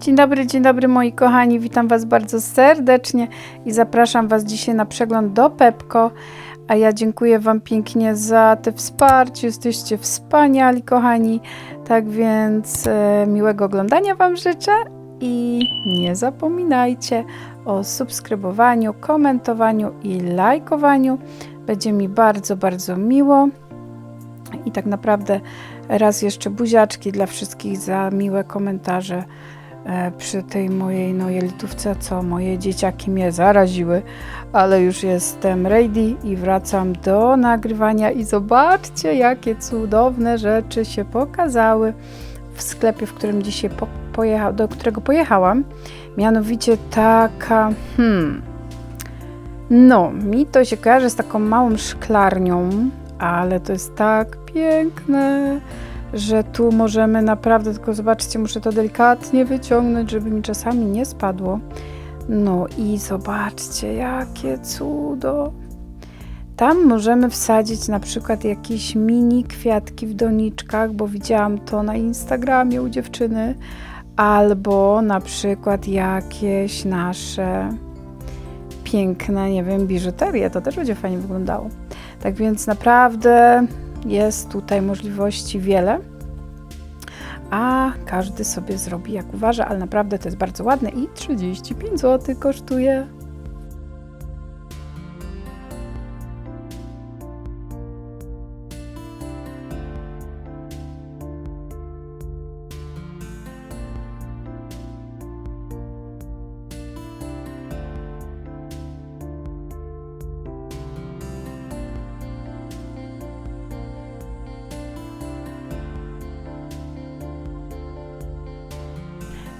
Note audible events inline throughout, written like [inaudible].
Dzień dobry, dzień dobry moi kochani, witam Was bardzo serdecznie i zapraszam Was dzisiaj na przegląd do Pepko. A ja dziękuję Wam pięknie za te wsparcie, jesteście wspaniali kochani. Tak więc e, miłego oglądania Wam życzę i nie zapominajcie o subskrybowaniu, komentowaniu i lajkowaniu. Będzie mi bardzo, bardzo miło. I tak naprawdę raz jeszcze buziaczki dla wszystkich za miłe komentarze przy tej mojej no, jelitówce, co moje dzieciaki mnie zaraziły, ale już jestem ready i wracam do nagrywania i zobaczcie, jakie cudowne rzeczy się pokazały w sklepie, w którym dzisiaj po, pojecha, do którego pojechałam. Mianowicie taka, hmm, no, mi to się kojarzy z taką małą szklarnią, ale to jest tak piękne, że tu możemy naprawdę, tylko zobaczcie, muszę to delikatnie wyciągnąć, żeby mi czasami nie spadło. No i zobaczcie, jakie cudo. Tam możemy wsadzić na przykład jakieś mini kwiatki w doniczkach, bo widziałam to na Instagramie u dziewczyny, albo na przykład jakieś nasze piękne, nie wiem, biżuterię, to też będzie fajnie wyglądało. Tak więc naprawdę jest tutaj możliwości wiele, a każdy sobie zrobi jak uważa, ale naprawdę to jest bardzo ładne i 35 zł kosztuje.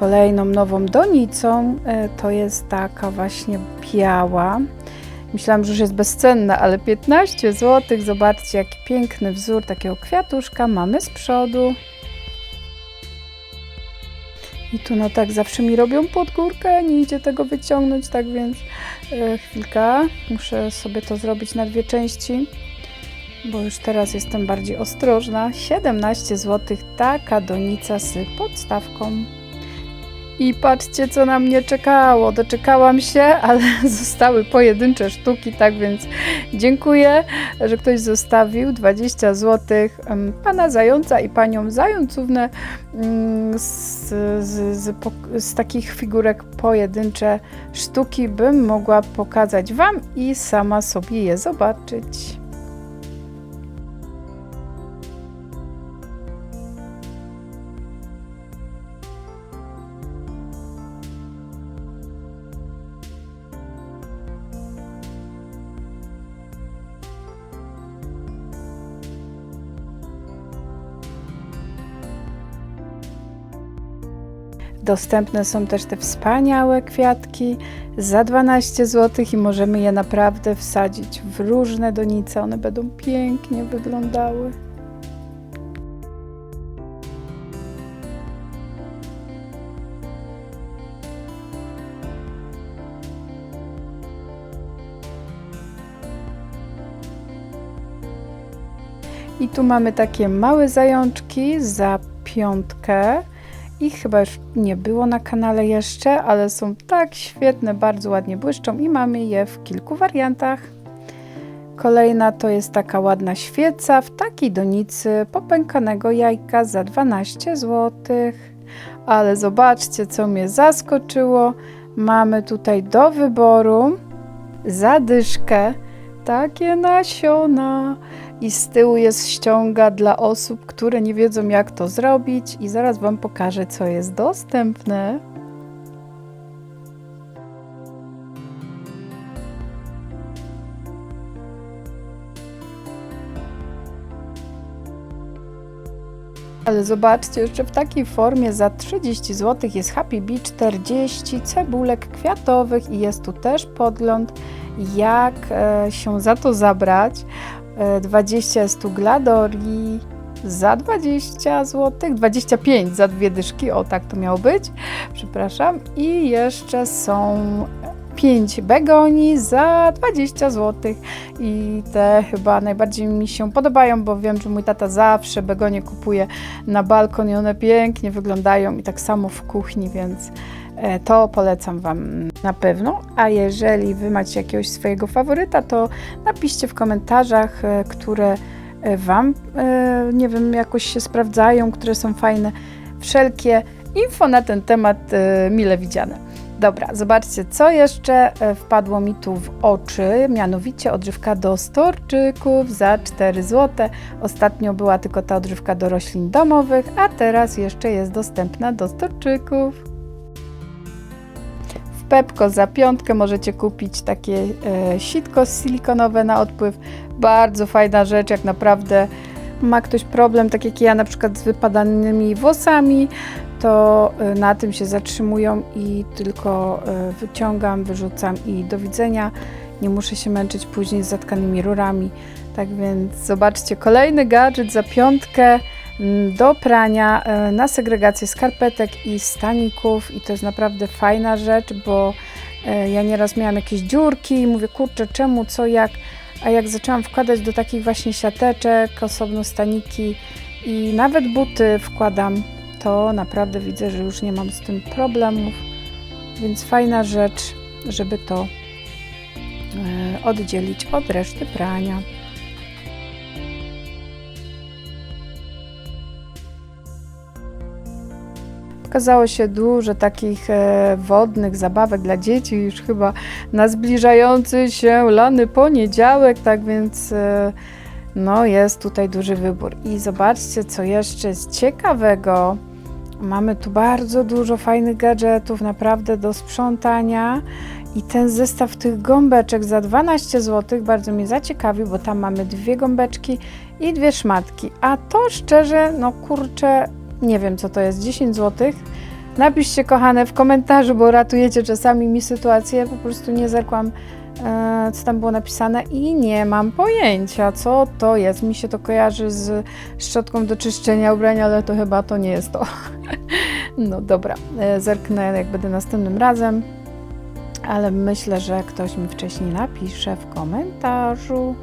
Kolejną nową donicą e, to jest taka właśnie biała. Myślałam, że już jest bezcenna, ale 15 zł. Zobaczcie, jaki piękny wzór takiego kwiatuszka mamy z przodu. I tu no tak zawsze mi robią pod górkę, nie idzie tego wyciągnąć, tak więc e, chwilka, muszę sobie to zrobić na dwie części, bo już teraz jestem bardziej ostrożna. 17 zł taka donica z podstawką. I patrzcie, co na mnie czekało. Doczekałam się, [laughs] ale zostały pojedyncze sztuki, tak więc dziękuję, że ktoś zostawił 20 zł pana zająca i panią zającównę mm, z, z, z, z takich figurek pojedyncze sztuki, bym mogła pokazać Wam i sama sobie je zobaczyć. Dostępne są też te wspaniałe kwiatki za 12 zł i możemy je naprawdę wsadzić w różne donice. One będą pięknie wyglądały. I tu mamy takie małe zajączki za piątkę. Ich chyba już nie było na kanale jeszcze, ale są tak świetne, bardzo ładnie błyszczą i mamy je w kilku wariantach. Kolejna to jest taka ładna świeca w takiej donicy popękanego jajka za 12 zł. Ale zobaczcie, co mnie zaskoczyło. Mamy tutaj do wyboru zadyszkę takie nasiona i z tyłu jest ściąga dla osób, które nie wiedzą jak to zrobić i zaraz Wam pokażę co jest dostępne. Ale zobaczcie, jeszcze w takiej formie za 30 zł jest Happy Bee 40 cebulek kwiatowych i jest tu też podgląd, jak e, się za to zabrać. E, 20 jest tu Gladori za 20 zł, 25 za dwie dyszki, o tak to miało być, przepraszam. I jeszcze są 5 begoni za 20 zł. I te chyba najbardziej mi się podobają, bo wiem, że mój tata zawsze begonie kupuje na balkon i one pięknie wyglądają i tak samo w kuchni, więc e, to polecam Wam na pewno. A jeżeli Wy macie jakiegoś swojego faworyta, to napiszcie w komentarzach, e, które e, Wam, nie wiem, jakoś się sprawdzają, które są fajne. Wszelkie info na ten temat mile widziane. Dobra, zobaczcie, co jeszcze e, wpadło mi tu w oczy, mianowicie odżywka do storczyków za 4 zł. Ostatnio była tylko ta odżywka do roślin domowych, a teraz jeszcze jest dostępna do storczyków. W Pepko za piątkę możecie kupić takie e, sitko silikonowe na odpływ. Bardzo fajna rzecz, jak naprawdę ma ktoś problem, tak jak ja na przykład z wypadanymi włosami, to e, na tym się zatrzymują i tylko e, wyciągam, wyrzucam i do widzenia. Nie muszę się męczyć później z zatkanymi rurami. Tak więc zobaczcie, kolejny gadżet za piątkę mm, do prania e, na segregację skarpetek i staników i to jest naprawdę fajna rzecz, bo ja nieraz miałam jakieś dziurki i mówię, kurczę, czemu, co, jak, a jak zaczęłam wkładać do takich właśnie siateczek, osobno staniki i nawet buty wkładam, to naprawdę widzę, że już nie mam z tym problemów, więc fajna rzecz, żeby to e, oddzielić od reszty prania. Okazało się dużo takich e, wodnych zabawek dla dzieci, już chyba na zbliżający się lany poniedziałek, tak więc e, no jest tutaj duży wybór. I zobaczcie, co jeszcze jest ciekawego. Mamy tu bardzo dużo fajnych gadżetów, naprawdę do sprzątania. I ten zestaw tych gąbeczek za 12 zł bardzo mnie zaciekawił, bo tam mamy dwie gąbeczki i dwie szmatki. A to szczerze, no kurczę, nie wiem co to jest, 10 zł. Napiszcie kochane w komentarzu, bo ratujecie czasami mi sytuację, po prostu nie zerkłam e, co tam było napisane i nie mam pojęcia co to jest. Mi się to kojarzy z szczotką do czyszczenia ubrania, ale to chyba to nie jest to. [laughs] no dobra, e, zerknę jak będę następnym razem, ale myślę, że ktoś mi wcześniej napisze w komentarzu.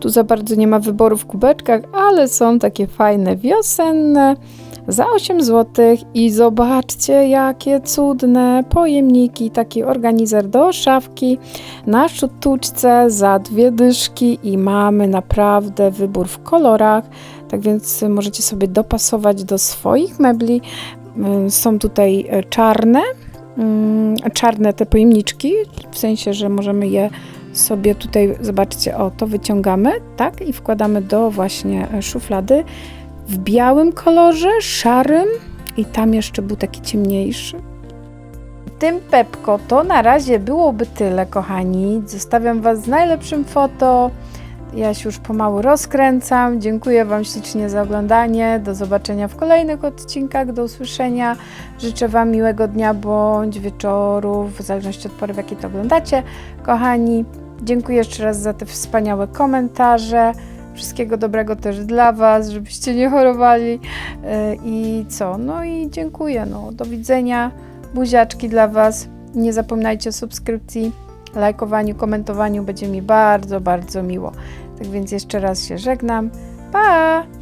Tu za bardzo nie ma wyboru w kubeczkach, ale są takie fajne wiosenne za 8 zł i zobaczcie jakie cudne pojemniki, taki organizer do szafki na sztuczce za dwie dyszki. I mamy naprawdę wybór w kolorach, tak więc możecie sobie dopasować do swoich mebli. Ym, Są tutaj e, czarne, ym, czarne te pojemniczki, w sensie, że możemy je sobie tutaj, zobaczcie, o to wyciągamy, tak, i wkładamy do właśnie e, szuflady w białym kolorze, szarym i tam jeszcze był taki ciemniejszy. Tym Pepko to na razie byłoby tyle, kochani. Zostawiam Was z najlepszym foto. Ja się już pomału rozkręcam. Dziękuję Wam ślicznie za oglądanie. Do zobaczenia w kolejnych odcinkach. Do usłyszenia. Życzę Wam miłego dnia bądź wieczoru, w zależności od pory, w jakiej to oglądacie. Kochani, dziękuję jeszcze raz za te wspaniałe komentarze. Wszystkiego dobrego też dla Was, żebyście nie chorowali. Yy, I co? No i dziękuję. No, do widzenia. Buziaczki dla Was. Nie zapominajcie o subskrypcji, lajkowaniu, komentowaniu. Będzie mi bardzo, bardzo miło. Tak więc jeszcze raz się żegnam. Pa!